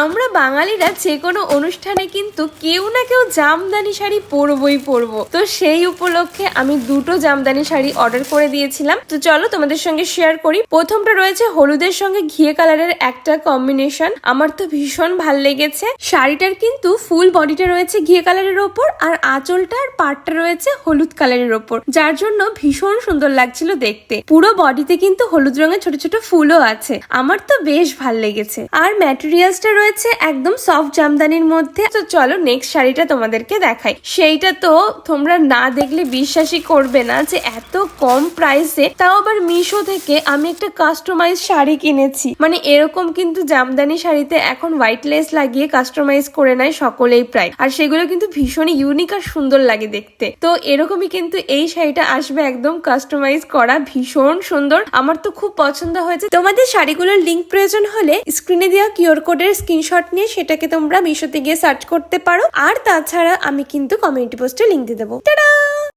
আমরা বাঙালিরা যে কোনো অনুষ্ঠানে কিন্তু কেউ না কেউ জামদানি শাড়ি পরবই পরবো। তো সেই উপলক্ষে আমি দুটো জামদানি শাড়ি অর্ডার করে দিয়েছিলাম। তো চলো তোমাদের সঙ্গে শেয়ার করি। প্রথমটা রয়েছে হলুদের সঙ্গে ঘিয়ে কালারের একটা কম্বিনেশন আমার তো ভীষণ ভালো লেগেছে। শাড়িটার কিন্তু ফুল বডিটা রয়েছে ঘিয়ে কালারের ওপর আর আঁচলটা আর পাটটা রয়েছে হলুদ কালারের ওপর। যার জন্য ভীষণ সুন্দর লাগছিল দেখতে। পুরো বডিতে কিন্তু হলুদ রঙের ছোট ছোট ফুলও আছে। আমার তো বেশ ভালো লেগেছে। আর ম্যাটেরিয়ালসটা রয়েছে একদম সফট জামদানির মধ্যে। তো চলো নেক্সট শাড়িটা তোমাদেরকে দেখাই। সেইটা তো তোমরা না দেখলে বিশ্বাসই করবে না যে এত কম প্রাইসে তাও আবার মিশো থেকে আমি একটা কাস্টমাইজ শাড়ি কিনেছি। মানে এরকম কিন্তু জামদানি শাড়িতে এখন হোয়াইট লেস লাগিয়ে কাস্টমাইজ করে নেয় সকলেই প্রায়। আর সেগুলো কিন্তু ভীষণই ইউনিক আর সুন্দর লাগে দেখতে। তো এরকমই কিন্তু এই শাড়িটা আসবে একদম কাস্টমাইজ করা ভীষণ সুন্দর। আমার তো খুব পছন্দ হয়েছে। তোমাদের শাড়িগুলোর লিঙ্ক প্রয়োজন হলে স্ক্রিনে দেওয়া কিউআর কোডের স্ক্রিনশট নিয়ে সেটাকে তোমরা মিশোতে গিয়ে সার্চ করতে পারো। আর তাছাড়া আমি কিন্তু কমিউনিটি পোস্টে লিঙ্ক দিয়ে দেবো। টাটা!